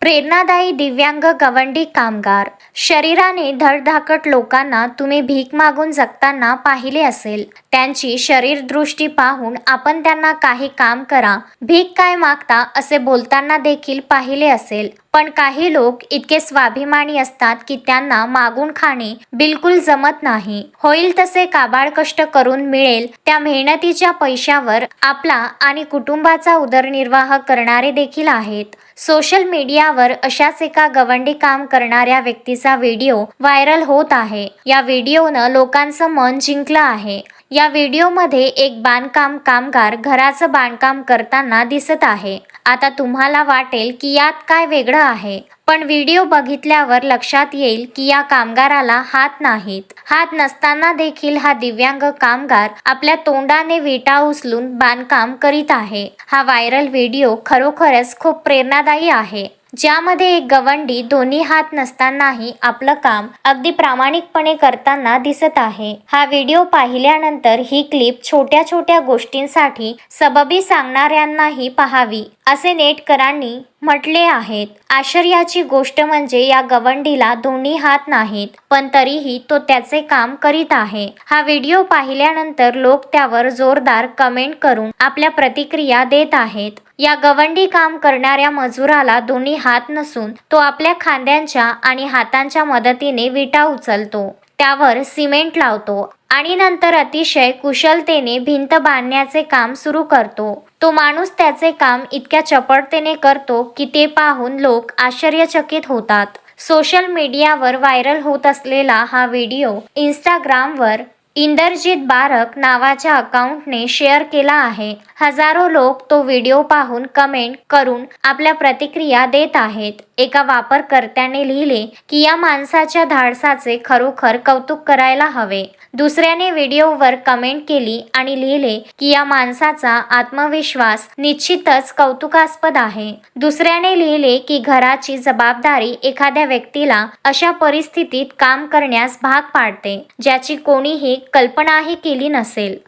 प्रेरणादायी दिव्यांग गवंडी कामगार. शरीराने धडधाकट लोकांना तुम्ही भीक मागून जगताना पाहिले असेल. त्यांची शरीर दृष्टी पाहून आपण त्यांना काही काम करा. भीक काय मागता असे बोलताना देखील पाहिले असेल. पण काही लोक इतके स्वाभिमानी असतात की त्यांना मागून खाणे बिलकुल जमत नाही. होईल तसे काबाड कष्ट करून मिळेल त्या मेहनतीच्या पैशावर आपला आणि कुटुंबाचा उदरनिर्वाह करणारे देखील आहेत. सोशल मीडियावर अशाच एका गवंडी काम करणाऱ्या व्यक्तीचा व्हिडिओ व्हायरल होत आहे. या व्हिडिओनं लोकांचं मन जिंकलं आहे. या व्हिडिओमध्ये एक बांधकाम कामगार घराचं बांधकाम करताना दिसत आहे. आता तुम्हाला वाटेल की यात काय वेगळं आहे. पण व्हिडिओ बघितल्यावर लक्षात येईल की या कामगाराला हात नाहीत. हात नसताना देखील हा दिव्यांग कामगार आपल्या तोंडाने विटा उचलून बांधकाम करीत आहे. हा व्हायरल व्हिडिओ खरोखरच खूप प्रेरणादायी आहे. ज्यामध्ये एक गवंडी दोन्ही हात नसतानाही आपलं काम अगदी प्रामाणिकपणे करताना दिसत आहे. हा व्हिडिओ पाहिल्यानंतर ही क्लिप छोट्या छोट्या गोष्टींसाठी सबबी सांगणाऱ्यांनाही पाहावी असे नेटकरांनी म्हटले आहेत. आश्चर्याची गोष्ट म्हणजे या गवंडीला दोन्ही हात नाहीत पण तरीही तो त्याचे काम करीत आहे. हा व्हिडिओ पाहिल्यानंतर लोक त्यावर जोरदार कमेंट करून आपल्या प्रतिक्रिया देत आहेत. या गवंडी काम करणाऱ्या मजुराला दोन्ही हात नसून तो आपल्या खांद्यांच्या आणि हातांच्या मदतीने विटा उचलतो. त्यावर सिमेंट लावतो आणि नंतर अतिशय कुशलतेने भिंत बांधण्याचे काम सुरू करतो. तो माणूस त्याचे काम इतक्या चपळतेने करतो की ते पाहून लोक आश्चर्यचकित होतात. सोशल मीडियावर व्हायरल होत असलेला हा व्हिडिओ इंस्टाग्रामवर इंदरजीत बारक नावाच्या अकाउंटने शेअर केला आहे. हजारो लोक तो व्हिडिओ पाहून कमेंट करून आपल्या प्रतिक्रिया देत आहेत. एका वापरकर्त्याने लिहिले की या माणसाच्या धाडसाचे खरोखर कौतुक करायला हवे. दुसऱ्याने व्हिडिओवर कमेंट केली आणि लिहिले की या माणसाचा आत्मविश्वास निश्चितच कौतुकास्पद आहे. दुसऱ्याने लिहिले की घराची जबाबदारी एखाद्या व्यक्तीला अशा परिस्थितीत काम करण्यास भाग पाडते ज्याची कोणीही कल्पनाही केली नसेल.